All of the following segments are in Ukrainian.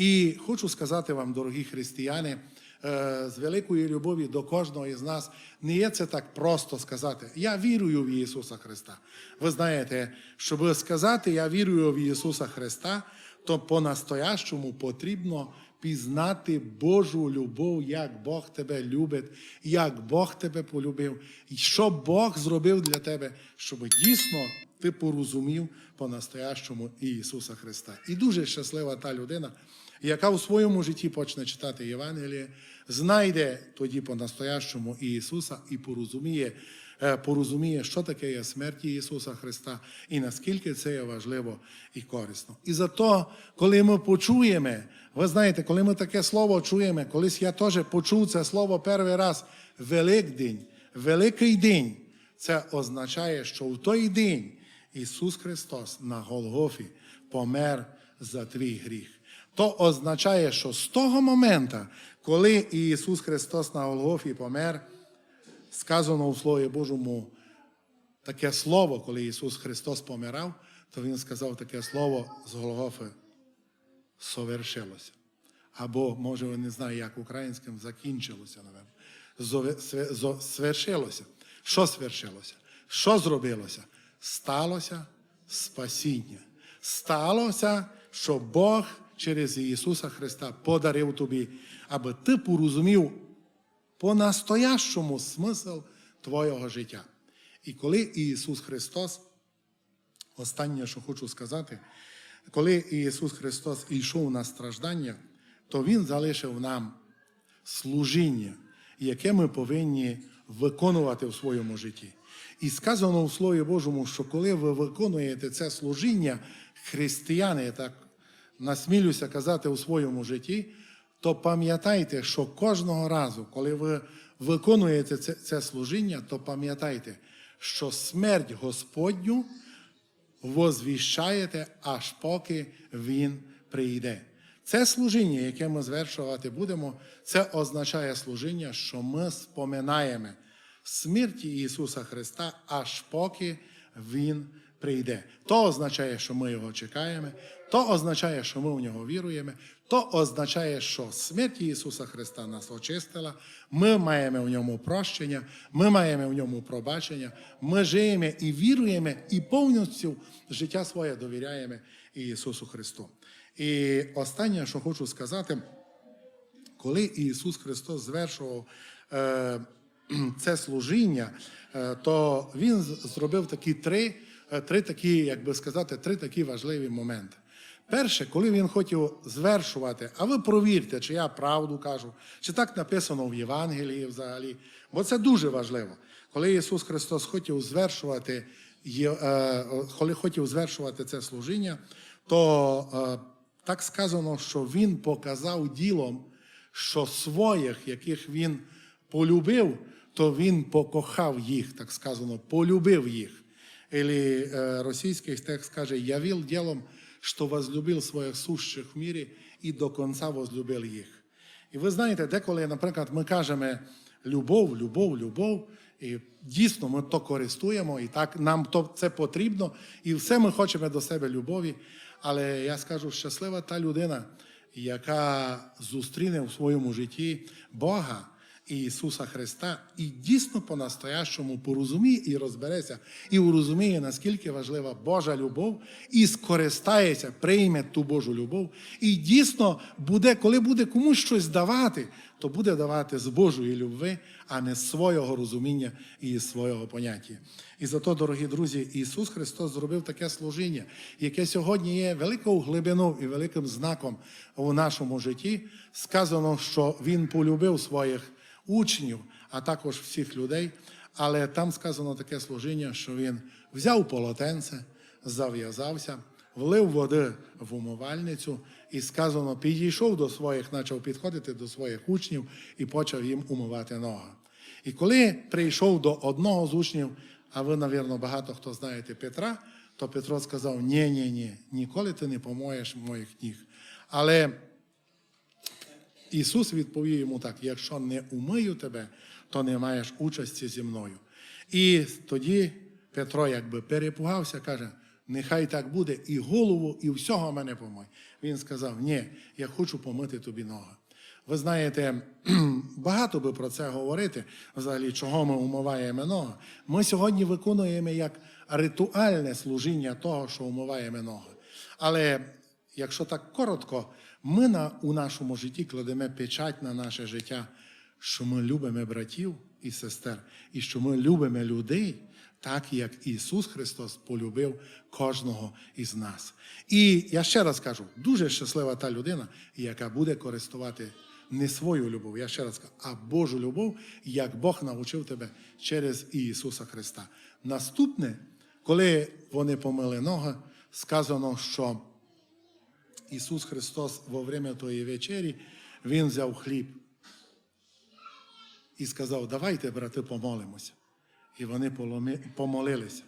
І хочу сказати вам, дорогі християни, е, з великої любові до кожного із нас, не є це так просто сказати. Я вірую в Ісуса Христа. Ви знаєте, щоб сказати Я вірую в Ісуса Христа, то по-настоящому потрібно пізнати Божу любов, як Бог тебе любить, як Бог тебе полюбив, і що Бог зробив для тебе, щоб дійсно ти порозумів по-настоящому Ісуса Христа. І дуже щаслива та людина, яка у своєму житті почне читати Євангеліє, знайде тоді по-настоящому Ісуса і порозуміє, е, порозуміє, що таке є смерть Ісуса Христа і наскільки це є важливо і корисно. І зато, коли ми почуємо, ви знаєте, коли ми таке слово чуємо, колись я теж почув це слово перший раз Великдень, Великий день, це означає, що в той день Ісус Христос на Голгофі помер за твій гріх. То означає, що з того моменту, коли Ісус Христос на Голгофі помер, сказано у Слові Божому таке слово, коли Ісус Христос помирав, то Він сказав таке слово з Голгофи совершилося. Або, може, не знаю, як українським закінчилося, напевно. Свершилося. Що свершилося? Що зробилося? Сталося спасіння. Сталося, що Бог через Ісуса Христа подарив тобі, аби ти порозумів по-настоящому смисл твого життя. І коли Ісус Христос, останнє, що хочу сказати, коли Ісус Христос йшов на страждання, то Він залишив нам служіння, яке ми повинні виконувати в своєму житті. І сказано в Слові Божому, що коли ви виконуєте це служіння, християни, так насмілюся казати у своєму житті, то пам'ятайте, що кожного разу, коли ви виконуєте це, це служіння, то пам'ятайте, що смерть Господню возвіщаєте, аж поки Він прийде. Це служіння, яке ми звершувати будемо, це означає служіння, що ми споминаємо смерті Ісуса Христа, аж поки Він прийде. То означає, що ми Його чекаємо, то означає, що ми в нього віруємо, то означає, що смерть Ісуса Христа нас очистила, ми маємо в ньому прощення, ми маємо в ньому пробачення, ми живемо і віруємо, і повністю життя своє довіряємо Ісусу Христу. І останнє, що хочу сказати, коли Ісус Христос звершував е, це служіння, е, то Він зробив такі три, три такі, як би сказати, три такі важливі моменти. Перше, коли він хотів звершувати, а ви провірте, чи я правду кажу, чи так написано в Євангелії взагалі, бо це дуже важливо. Коли Ісус Христос хотів звершувати, е, коли хотів звершувати це служіння, то е, так сказано, що Він показав ділом, що своїх, яких він полюбив, то він покохав їх, так сказано, полюбив їх. Или е, російський текст каже, явил ділом, що возлюбив своїх сущих в мірі і до кінця возлюбив їх. І ви знаєте, деколи, наприклад, ми кажемо любов, любов, любов, і дійсно ми то користуємо, і так нам то це потрібно, і все ми хочемо до себе любові. Але я скажу, щаслива та людина, яка зустріне в своєму житті Бога і Ісуса Христа, і дійсно по-настоящому порозуміє і розбереться, і урозуміє, наскільки важлива Божа любов, і скористається, прийме ту Божу любов, і дійсно буде, коли буде комусь щось давати, то буде давати з Божої любви, а не з свого розуміння і свого поняття. І зато, дорогі друзі, Ісус Христос зробив таке служіння, яке сьогодні є великою глибиною і великим знаком у нашому житті. Сказано, що Він полюбив своїх учнів, а також всіх людей. Але там сказано таке служіння, що він взяв полотенце, зав'язався, влив води в умивальницю і сказано, підійшов до своїх, почав підходити до своїх учнів і почав їм умивати ноги. І коли прийшов до одного з учнів, а ви, навірно, багато хто знаєте Петра, то Петро сказав: ні, ні, ні, ніколи ти не помоєш моїх ніг. Але Ісус відповів йому так: якщо не умию тебе, то не маєш участі зі мною. І тоді Петро якби перепугався, каже: нехай так буде, і голову, і всього мене помой. Він сказав: Ні, я хочу помити тобі ноги. Ви знаєте, багато би про це говорити, взагалі, чого ми умиваємо ноги. Ми сьогодні виконуємо як ритуальне служіння того, що умиваємо ноги. Але якщо так коротко, ми на, у нашому житті кладемо печать на наше життя, що ми любимо братів і сестер, і що ми любимо людей, так як Ісус Христос полюбив кожного із нас. І я ще раз кажу: дуже щаслива та людина, яка буде користувати не свою любов, я ще раз кажу, а Божу любов, як Бог навчив тебе через Ісуса Христа. Наступне, коли вони помили ноги, сказано, що Ісус Христос во время тої вечері, Він взяв хліб і сказав: Давайте, брати, помолимося. І вони помолилися.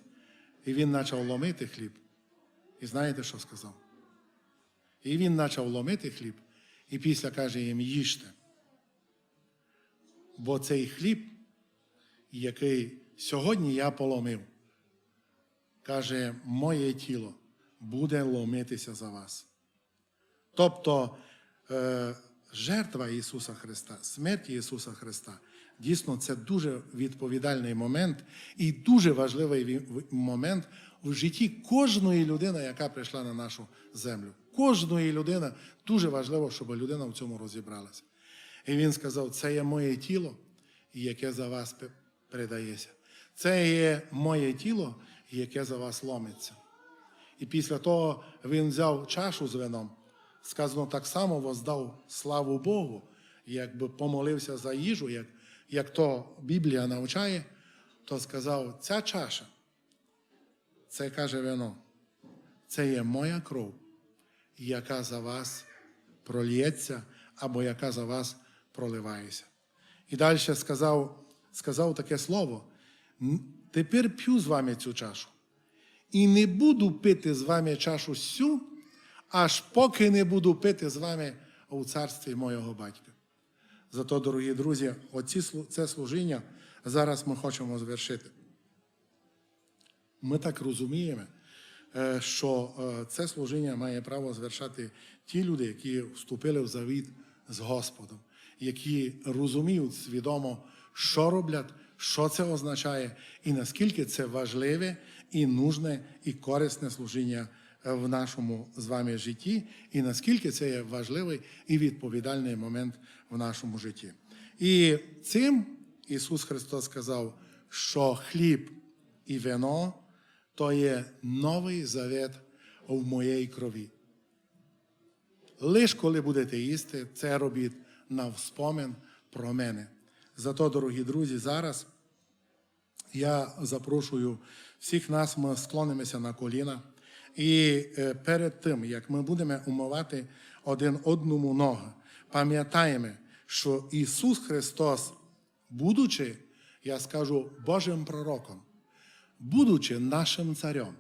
І він почав ломити хліб. І знаєте, що сказав? І він почав ломити хліб, і після каже їм: їжте. Бо цей хліб, який сьогодні я поломив, каже, моє тіло буде ломитися за вас. Тобто е, жертва Ісуса Христа, смерть Ісуса Христа, дійсно це дуже відповідальний момент і дуже важливий момент в житті кожної людини, яка прийшла на нашу землю. Кожної людини дуже важливо, щоб людина в цьому розібралася. І він сказав: це є моє тіло, яке за вас пе- передається. Це є моє тіло, яке за вас ломиться. І після того він взяв чашу з вином, сказано, так само воздав славу Богу, якби помолився за їжу, як, як то Біблія навчає, то сказав, ця чаша, це каже вино, це є моя кров, яка за вас прольється, або яка за вас проливається. І далі сказав, сказав таке слово: тепер п'ю з вами цю чашу. І не буду пити з вами чашу сю, аж поки не буду пити з вами у царстві моєго батька. Зато, дорогі друзі, оці, це служіння зараз ми хочемо звершити. Ми так розуміємо, е, що е, це служіння має право звершати ті люди, які вступили в завіт з Господом, які розуміють свідомо, що роблять, що це означає, і наскільки це важливе і нужне і корисне служіння в нашому з вами житті, і наскільки це є важливий і відповідальний момент в нашому житті. І цим Ісус Христос сказав, що хліб і вино то є новий завет в моїй крові. Лиш коли будете їсти, це робіть на вспомин про мене. Зато, дорогі друзі, зараз я запрошую всіх нас, ми склонимося на коліна. І е, перед тим, як ми будемо умивати один одному ноги, пам'ятаємо, що Ісус Христос, будучи, я скажу, Божим пророком, будучи нашим царем,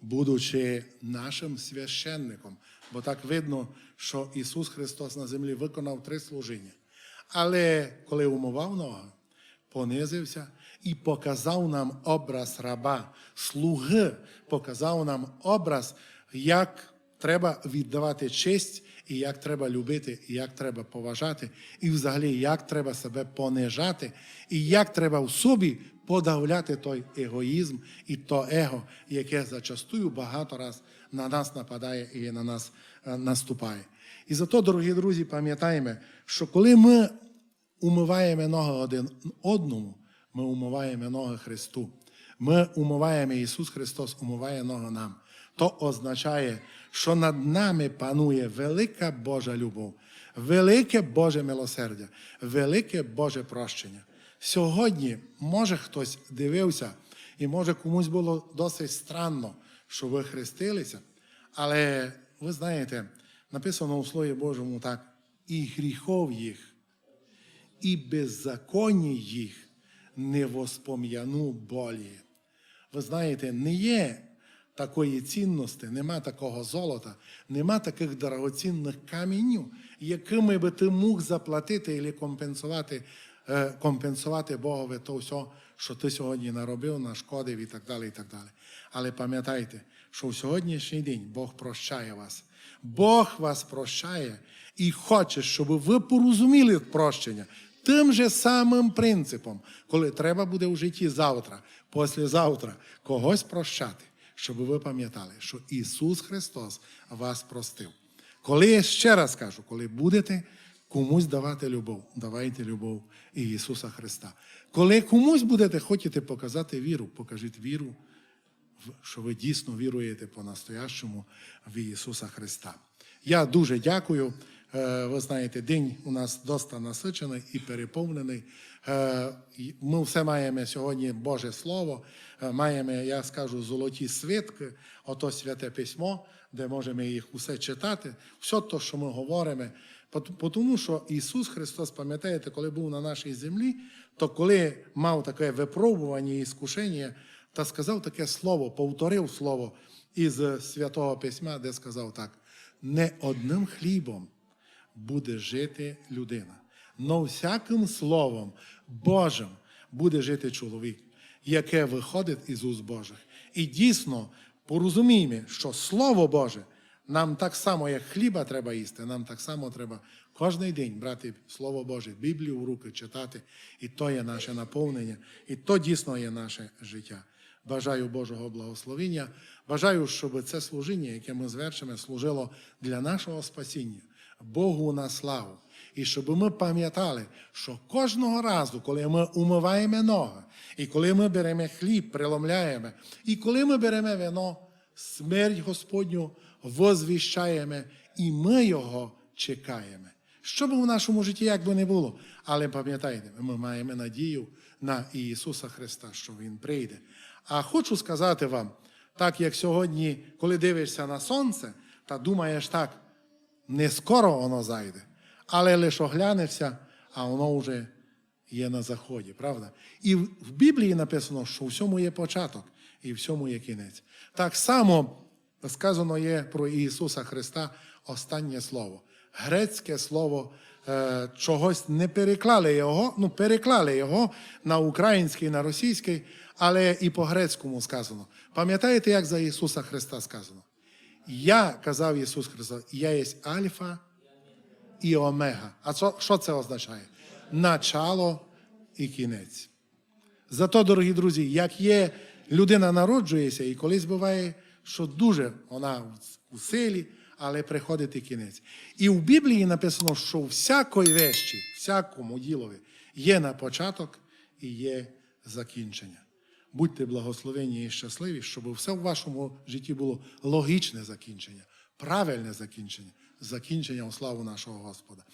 будучи нашим священником, бо так видно, що Ісус Христос на землі виконав три служіння. Але коли умивав ноги, понизився і показав нам образ раба, слуги, показав нам образ, як треба віддавати честь, і як треба любити, і як треба поважати, і взагалі як треба себе понижати, і як треба в собі подавляти той егоїзм і то его, яке зачастую багато раз на нас нападає і на нас е, наступає. І зато, дорогі друзі, пам'ятаємо, що коли ми умиваємо ноги один одному, ми умиваємо ноги Христу. Ми умиваємо Ісус Христос, умиває ноги нам. То означає, що над нами панує велика Божа любов, велике Боже милосердя, велике Боже прощення. Сьогодні, може, хтось дивився, і може комусь було досить странно, що ви хрестилися, але ви знаєте, написано у Слові Божому так, і гріхов їх і беззаконні їх не воспом'яну болі. Ви знаєте, не є такої цінності, нема такого золота, нема таких дорогоцінних камінів, якими би ти міг заплатити або компенсувати е, компенсувати Богові то все, що ти сьогодні наробив, нашкодив і так далі. і так далі. Але пам'ятайте, що в сьогоднішній день Бог прощає вас. Бог вас прощає і хоче, щоб ви порозуміли прощення тим же самим принципом, коли треба буде в житті завтра, післязавтра когось прощати, щоб ви пам'ятали, що Ісус Христос вас простив. Коли ще раз кажу, коли будете комусь давати любов, давайте любов Ісуса Христа. Коли комусь будете хотіти показати віру, покажіть віру, що ви дійсно віруєте по-настоящому в Ісуса Христа. Я дуже дякую. Е, Ви знаєте, день у нас доста насичений і переповнений. Е, Ми все маємо сьогодні Боже Слово, е, маємо, я скажу, золоті свитки, ото святе письмо, де можемо їх усе читати, все те, що ми говоримо. Тому що Ісус Христос, пам'ятаєте, коли був на нашій землі, то коли мав таке випробування і іскушення, та сказав таке слово, повторив слово із Святого Письма, де сказав так: не одним хлібом буде жити людина, но всяким словом Божим буде жити чоловік, яке виходить із уст Божих. І дійсно порозуміємо, що Слово Боже нам так само, як хліба треба їсти, нам так само треба кожен день брати Слово Боже, Біблію в руки читати, і то є наше наповнення, і то дійсно є наше життя. Бажаю Божого благословення. Бажаю, щоб це служіння, яке ми звершимо, служило для нашого спасіння, Богу на славу. І щоб ми пам'ятали, що кожного разу, коли ми умиваємо ноги, і коли ми беремо хліб, преломляємо, і коли ми беремо вино, смерть Господню возвіщаємо, і ми його чекаємо. Що б у нашому житті як би не було, але пам'ятайте, ми маємо надію на Ісуса Христа, що Він прийде. А хочу сказати вам, так як сьогодні, коли дивишся на сонце, та думаєш так, не скоро воно зайде, але лише оглянешся, а воно вже є на заході, правда? І в Біблії написано, що в всьому є початок і в всьому є кінець. Так само сказано є про Ісуса Христа останнє слово. Грецьке слово е, чогось не переклали його, ну переклали його на український, на російський, але і по-грецькому сказано. Пам'ятаєте, як за Ісуса Христа сказано? Я казав Ісус Христос, я є Альфа і Омега. А що, що це означає? Начало і кінець. Зато, дорогі друзі, як є людина народжується, і колись буває, що дуже вона у силі, але приходить і кінець. І в Біблії написано, що всякої вещі, всякому ділові є на початок і є закінчення. Будьте благословені і щасливі, щоб все в вашому житті було логічне закінчення, правильне закінчення, закінчення у славу нашого Господа.